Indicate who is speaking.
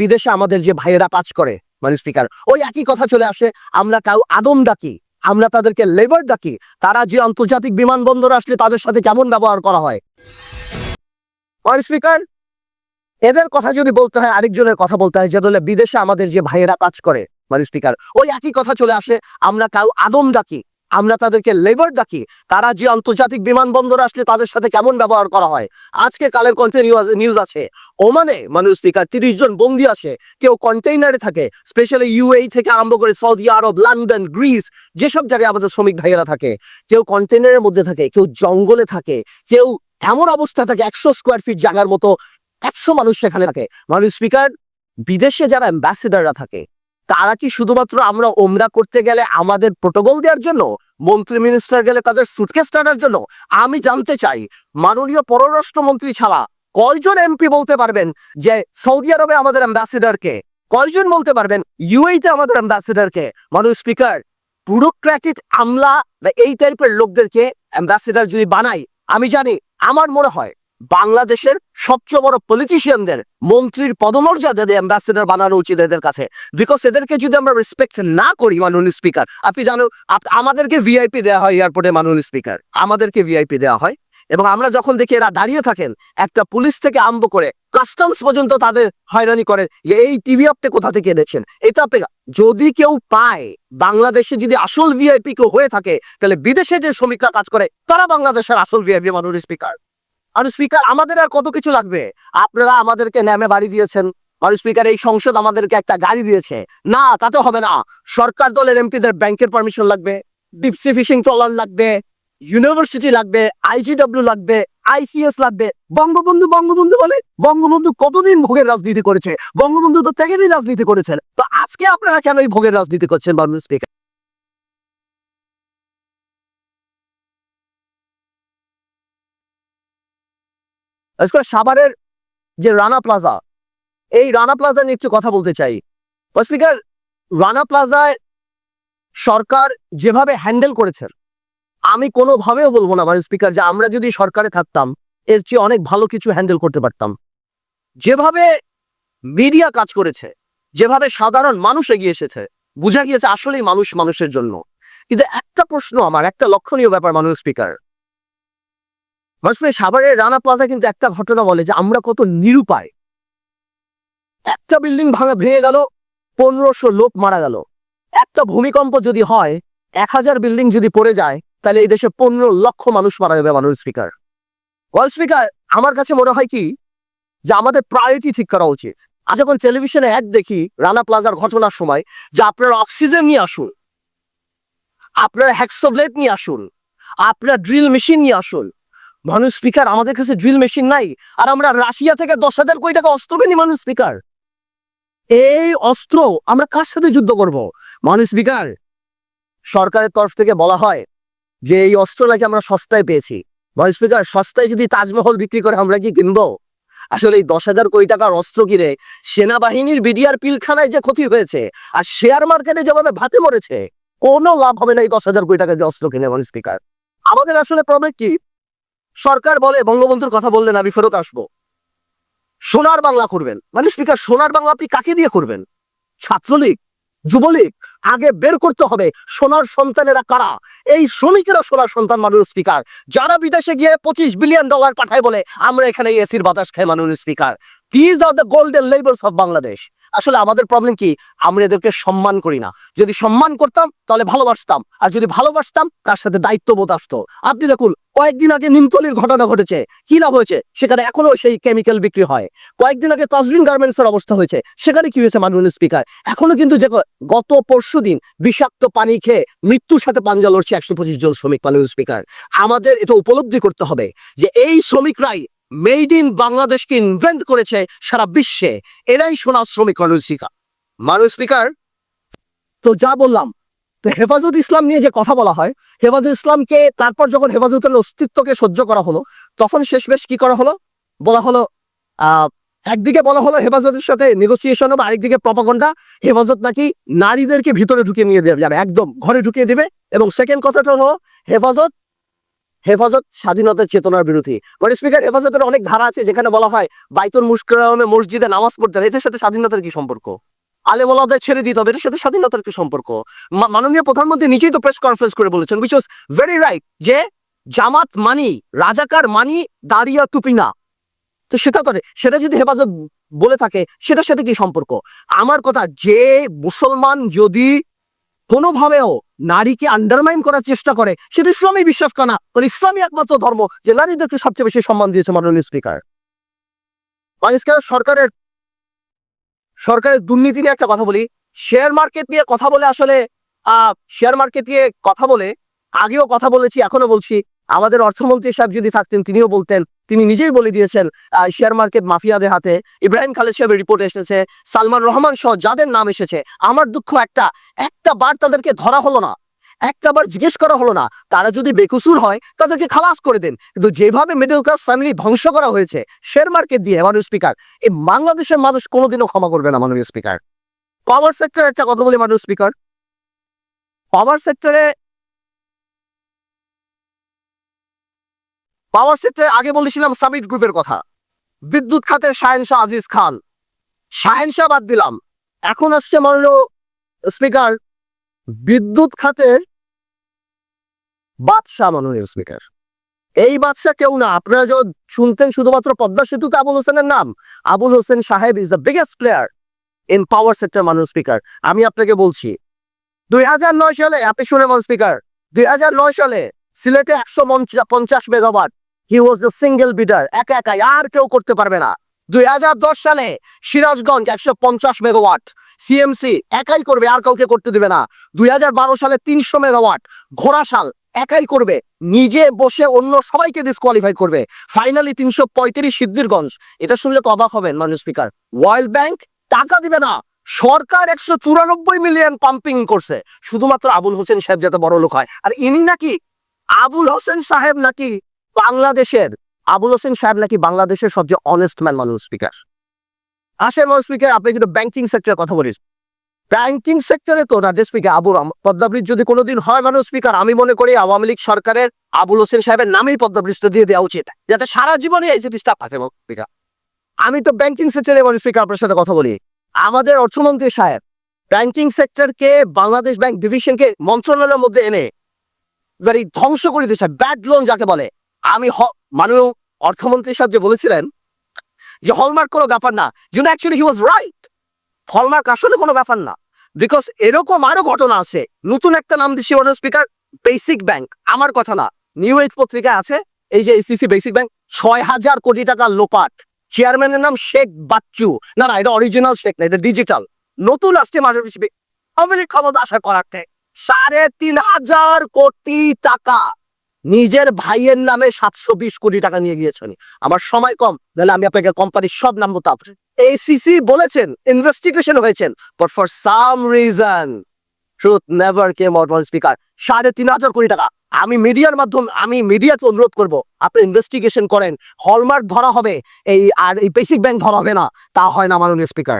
Speaker 1: বিদেশে আমাদের যে ভাইয়েরা কাজ করে মানে স্পিকার ওই একই কথা চলে আসে, আমরা কাউ আদম ডাকি, আমরা তাদেরকে লেবার ডাকি, তারা যে আন্তর্জাতিক বিমানবন্দর আসলে তাদের সাথে কেমন ব্যবহার করা হয়? মানে স্পিকার এদের কথা যদি বলতে হয়, আরেকজনের কথা বলতে হয় যে বিদেশে আমাদের যে ভাইয়েরা কাজ করে মানে স্পিকার ওই একই কথা চলে আসে, আমরা কাউ আদম ডাকি আমরা তাদেরকে লেবার ডাকি, তারা যে আন্তর্জাতিক বিমানবন্দর আসলে তাদের সাথে কেমন ব্যবহার করা হয়? আজকে কালের কন্টে নিউজ আছে ওমানে মানুষ স্পিকার তিরিশ জন বন্দি আছে, কেউ কন্টেইনারে থাকে স্পেশালি ইউএই থেকে আরম্ভ করে সৌদি আরব, লন্ডন, গ্রিস, যেসব জায়গায় আমাদের শ্রমিক ভাইয়েরা থাকে, কেউ কন্টেইনারের মধ্যে থাকে, কেউ জঙ্গলে থাকে, কেউ এমন অবস্থা থাকে একশো স্কোয়ার ফিট জায়গার মতো, একশো মানুষ সেখানে থাকে। মানুষ স্পিকার বিদেশে যারা অ্যাম্বাসেডাররা থাকে তারা কি শুধুমাত্র আমরা ওমরা করতে গেলে আমাদের প্রোটোকল দেওয়ার জন্য? মন্ত্রী মিনিস্টার গেলে তাদের সুটকেস টানার জন্য? আমি জানতে চাই, মাননীয় পররাষ্ট্রমন্ত্রী ছাড়া কয়জন এমপি বলতে পারবেন যে সৌদি আরবে আমাদের অ্যাম্বাসেডারকে কয়জন বলতে পারবেন ইউএইতে আমাদের অ্যাম্বাসেডারকে মানুষ স্পিকার ব্যুরোক্র্যাটিক আমলা বা এই টাইপের লোকদেরকে অ্যাম্বাসেডার যদি বানাই, আমি জানি, আমার মনে হয় বাংলাদেশের সবচেয়ে বড় পলিটিশিয়ানদের মন্ত্রীর পদমর্যাদা অ্যাম্বাসেডার বানানো উচিত এদের কাছে। বিকজ এদেরকে যদি আমরা রেসপেক্ট না করি মাননীয় স্পিকার আপনি জানো আমাদেরকে ভিআইপি দেওয়া হয় এয়ারপোর্টে মাননীয় স্পিকার আমাদেরকে ভিআইপি দেওয়া হয়। এবং আমরা যখন দেখি এরা দাঁড়িয়ে থাকেন, একটা পুলিশ থেকে আরম্ভ করে কাস্টমস পর্যন্ত তাদের হয়রানি করে যে, এই টিভি আপনি কোথা থেকে এনেছেন? এটা আপনি যদি কেউ পায়, বাংলাদেশে যদি আসল ভিআইপি কেউ হয়ে থাকে, তাহলে বিদেশে যে শ্রমিকরা কাজ করে, তারা বাংলাদেশের আসল ভিআইপি মাননীয় স্পিকার আর স্পিকার আমাদের আর কত কিছু লাগবে? আপনারা আমাদেরকে নামে বাড়ি দিয়েছেন। আর স্পিকার এই সংসদ আমাদেরকে একটা গাড়ি দিয়েছে। না, তাতে হবে না। সরকার দলের এমপিদের ব্যাংকের পারমিশন লাগবে ডিপসি ফিশিং ট্রলার লাগবে ইউনিভার্সিটি লাগবে আইজিডব্লিউ লাগবে আইসিএস লাগবে। বঙ্গবন্ধু বঙ্গবন্ধু বলে? বঙ্গবন্ধু কতদিন ভোগের রাজনীতি করেছে? বঙ্গবন্ধু তো ত্যাগেরই রাজনীতি করেছেন। তো আজকে আপনারা কেন এই ভোগের রাজনীতি করছেন, মাননীয় স্পিকার সাভারের যে রানা প্লাজা এই রানা প্লাজা নিয়ে একটু কথা বলতে চাই। স্পিকার রানা প্লাজায় সরকার যেভাবে হ্যান্ডেল করেছেন আমি কোনোভাবেও বলব না মানে স্পিকার যে আমরা যদি সরকারে থাকতাম, এর চেয়ে অনেক ভালো কিছু হ্যান্ডেল করতে পারতাম। যেভাবে মিডিয়া কাজ করেছে, যেভাবে সাধারণ মানুষ এগিয়ে এসেছে, বোঝা গিয়েছে আসলেই মানুষ মানুষের জন্য। কিন্তু একটা প্রশ্ন আমার, একটা লক্ষণীয় ব্যাপার মানুষ স্পিকার মানুষ সাভারের রানা প্লাজা কিন্তু একটা ঘটনা বলে যে আমরা কত নিরুপায়। একটা বিল্ডিং ভাঙা ভেঙে গেল, পনেরোশো লোক মারা গেল। একটা ভূমিকম্প যদি হয়, এক হাজার বিল্ডিং যদি পড়ে যায়, তাহলে এই দেশে পনেরো লক্ষ মানুষ মারা যাবে মানুষ স্পিকার। ওয়াল স্পিকার, আমার কাছে মনে হয় কি, যে আমাদের প্রায়োরিটি ঠিক করা উচিত। আজ যখন টেলিভিশনে অ্যাড দেখি, রানা প্লাজার ঘটনার সময়, যে আপনারা অক্সিজেন নিয়ে আসুন, আপনারা হ্যাক্সোব্লেড নিয়ে আসুন, আপনারা ড্রিল মেশিন নিয়ে আসুন মানুষ স্পিকার আমাদের কাছে ড্রিল মেশিন নাই। আর আমরা রাশিয়া থেকে দশ হাজার কোটি টাকা অস্ত্র কিনি মানুষ স্পিকার এই অস্ত্র আমরা কার সাথে যুদ্ধ করব? মানুষ স্পিকার সরকারের তরফ থেকে বলা হয় যে এই অস্ত্র নাকি আমরা সস্তায় পেয়েছি। মানুষ স্পিকার সস্তায় যদি তাজমহল বিক্রি করে আমরা কি কিনবো? আসলে এই দশ হাজার কোটি টাকার অস্ত্র কিনে সেনাবাহিনীর বিডিআর পিলখানায় যে ক্ষতি হয়েছে, আর শেয়ার মার্কেটে যেভাবে ভাতে মরেছে, কোনো লাভ হবে না এই দশ হাজার কোটি টাকা যে অস্ত্র কিনে মানুষ স্পিকার আমাদের আসলে প্রবলেম কি? সরকার বলে, বঙ্গবন্ধুর কথা বললেন, আমি ফেরত আসব। সোনার বাংলা করবেন। মানে স্পিকার সোনার বাংলা আপনি কাকে দিয়ে করবেন? ছাত্রলীগ, যুবলীগ, আগে বের করতে হবে সোনার সন্তানেরা কারা? এই শ্রমিকেরা সোনার সন্তান মানুষ স্পিকার যারা বিদেশে গিয়ে পঁচিশ বিলিয়ন ডলার পাঠায় বলে, আমরা এখানে এসির বাতাস খাই, মানুষ speaker these are the golden labours of Bangladesh আসলে আমাদের প্রবলেম কি? আমরা এদেরকে সম্মান করি না। যদি সম্মান করতাম, তাহলে ভালোবাসতাম। আর যদি ভালোবাসতাম, তার সাথে দায়িত্ববোধ আসতো। আপনি দেখুন, কয়েকদিন আগে নিমতলির ঘটনা ঘটেছে। কি লাভ হয়েছে? সেখানে এখনও সেই কেমিক্যাল বিক্রি হয়। কয়েকদিন আগে তসলিন গার্মেন্টস এর অবস্থা হয়েছে। সেখানে কি হয়েছে, মাননীয় স্পিকার এখনও কিন্তু যে গত পরশু দিন বিষাক্ত পানি খেয়ে মৃত্যুর সাথে পাঞ্জা লড়ছে একশো পঁচিশ জন শ্রমিক, মাননীয় স্পিকার আমাদের এটা উপলব্ধি করতে হবে যে এই শ্রমিকরাই মেড ইন বাংলাদেশকে ইনভেন্ট করেছে সারা বিশ্বে। এরাই সোনার শ্রমিক মাননীয় স্পিকার। মাননীয় স্পিকার, তো যা বললাম, তো হেফাজত ইসলাম নিয়ে যে কথা বলা হয়, হেফাজত ইসলামকে তারপর যখন হেফাজতের অস্তিত্বকে সহ্য করা হলো, তখন শেষমেশ কি করা হলো? বলা হলো একদিকে বলা হলো হেফাজতের সাথে নেগোসিয়েশন হবে, আরেকদিকে প্রপাগন্ডা হেফাজত নাকি নারীদেরকে ভিতরে ঢুকিয়ে নিয়ে দেবে একদম ঘরে ঢুকিয়ে দেবে। এবং সেকেন্ড কথাটা হলো, হেফাজত হেফাজত স্বাধীনতার চেতনার বিরোধী। মানে স্পিকার, হেফাজতের অনেক ধারা আছে যেখানে বলা হয়, বাইতুল মুশকরামে মসজিদে নামাজ পড়তে এদের সাথে স্বাধীনতার কি সম্পর্ক? আলেমলাদের ছেড়ে দিতে হবে এটার সাথে স্বাধীনতার কি সম্পর্ক? মাননীয় প্রধানমন্ত্রী নিজেই তো প্রেস কনফারেন্স করে বলেছেন উইচ ওয়াজ ভেরি রাইট যে জামাত মানি, রাজাকার মানি, দাঁড়িয়া টুপি না। তো সেটা করে সেটা যদি হেফাজত বলে থাকে, সেটার সাথে কি সম্পর্ক? আমার কথা, যে মুসলমান যদি কোনোভাবেও নারীকে আন্ডারমাইন করার চেষ্টা করে, সেটা ইসলামী বিশ্বাস করে না। কারণ ইসলামী একমাত্র ধর্ম যে নারীদেরকে সবচেয়ে বেশি সম্মান দিয়েছে মাননীয় স্পিকার পাকিস্তান সরকারের সরকারের দুর্নীতি নিয়ে একটা কথা বলি। শেয়ার মার্কেট নিয়ে কথা বলে আসলে শেয়ার মার্কেট নিয়ে কথা বলে, আগেও কথা বলেছি এখনও বলছি। আমাদের অর্থমন্ত্রী সাহেব যদি থাকতেন, তিনিও বলতেন, তিনি নিজেই বলে দিয়েছেন শেয়ার মার্কেট মাফিয়াদের হাতে। ইব্রাহিম খালেদ সাহেবের রিপোর্ট এসেছে, সালমান রহমান সহ যাদের নাম এসেছে, আমার দুঃখ একটা একটা বার তাদেরকে ধরা হলো না, একটা বার জিজ্ঞেস করা হলো না, তারা যদি বেকুসুর হয়, তাদেরকে খালাস করে দেন। কিন্তু যেভাবে মিডল ক্লাস ফ্যামিলি ধ্বংস করা হয়েছে শেয়ার মার্কেট দিয়ে, মাননীয় স্পিকার এই বাংলাদেশের মানুষ কোনোদিনও ক্ষমা করবে না, মাননীয় স্পিকার পাওয়ার সেক্টরে একটা কথা বলি, মাননীয় স্পিকার পাওয়ার সেক্টরে পাওয়ার সেক্টরে আগে বলেছিলাম সামিট গ্রুপের কথা। বিদ্যুৎ খাতের শাহেনশাহ আজিজ খান। শাহেনশাহ বাদ দিলাম। এখন আসছে মাননীয় স্পিকার বিদ্যুৎ খাতের বাদশাহ মাননীয় স্পিকার। এই বাদশাহ কেউ না। আপনারা যখন শুনতেন শুধুমাত্র পদ্মা সেতুতে আবুল হোসেনের নাম, Abul Hossain Saheb is the biggest player in power sector মাননীয় স্পিকার। আমি আপনাকে বলছি, দুই হাজার নয় সালে, আপনি শুনে স্পিকার, দুই হাজার নয় সালে সিলেটে একশো পঞ্চাশ megawatt he was the single bidder একা একাই, আর কেউ করতে পারবে না। দুই হাজার দশ সালে সিরাজগঞ্জ একশো পঞ্চাশ মেগাওয়াট সিএমসি একাই করবে, আর কাউকে করতে দিবে না। দুই হাজার বারো সালে তিনশো মেগাওয়াট ঘোড়াশাল একাই করবে, নিজে বসে অন্য সবাইকে ডিসকোয়ালিফাই করবে। ফাইনালি তিনশো পঁয়ত্রিশ সিদ্ধিরগঞ্জ, এটা শুনলে তো অবাক হবেন, মাননীয় স্পিকার ওয়ার্ল্ড ব্যাংক টাকা দিবে না, সরকার একশো চুরানব্বই মিলিয়ন পাম্পিং করছে। শুধুমাত্র আবুল হোসেন সাহেব যাতে বড় লোক হয়। আর ইনি নাকি, আবুল হোসেন সাহেব নাকি বাংলাদেশের, আবুল হোসেন সাহেব নাকি বাংলাদেশের সবচেয়ে অনেস্ট ম্যান মানুষ স্পিকার আসেন মানুষ স্পিকার আপনি কিন্তু ব্যাংকিং সেক্টরের কথা বলিস। ব্যাংকিং সেক্টরে তো না স্পিকার আবুল পদ্মা ব্রিজ যদি কোনোদিন হয় মানুষ স্পিকার আমি মনে করি আওয়ামী লীগ সরকারের আবুল হোসেন সাহেবের নামেই পদ্মা ব্রিজটা দিয়ে দেওয়া উচিত। যাতে সারা জীবনে এই জিনিসটা পাচ্ছে স্পিকার আমি তো ব্যাংকিং সেক্টরে মানুষ স্পিকার আপনার সাথে কথা বলি। আমাদের অর্থমন্ত্রী সাহেব ব্যাংকিং সেক্টরকে বাংলাদেশ ব্যাংক ডিভিশনকে মন্ত্রণালয়ের মধ্যে এনে ধ্বংস করে দিয়েছে। ব্যাড লোন যাকে বলে। আমি মাননীয় অর্থমন্ত্রী সাহেব যে বলেছিলেন যে হলমার্ক কোনো ব্যাপার না। You actually he was right Hallmark আসলে কোনো ব্যাপার না। বিকজ এরকম আরও ঘটনা আছে। নতুন একটা নাম দিচ্ছি ওয়ান স্পিকার বেসিক ব্যাংক আমার কথা না। নিউ এজ পত্রিকায় আছে, এই যে এসিসি বেসিক ব্যাংক ছয় হাজার কোটি টাকা লোপাট। চেয়ারম্যানের নাম শেখ বাচ্চু। না না, এটা অরিজিনাল শেখ না, এটা ডিজিটাল নতুন আসছে মাঝে লীগ ক্ষমতা আসার করাতে সাড়ে তিন হাজার কোটি টাকা। নিজের ভাইয়ের নামে সাতশো বিশ কোটি টাকা নিয়ে গিয়েছেন আমার সময় কম, নাহলে আমি আপনাকে কোম্পানির সব নাম বলতাম। এসিসি বলেছেন ইনভেস্টিগেশন হয়েছেন but for some reason truth never came out one speaker সাড়ে তিন হাজার কোটি টাকা। আমি মিডিয়ার মাধ্যম, আমি মিডিয়াকে অনুরোধ করব, আপনি ইনভেস্টিগেশন করেন। হলমার্ক ধরা হবে, এই আর এই বেসিক ব্যাংক ধরা হবে না। তা হয় না, মাননীয় স্পিকার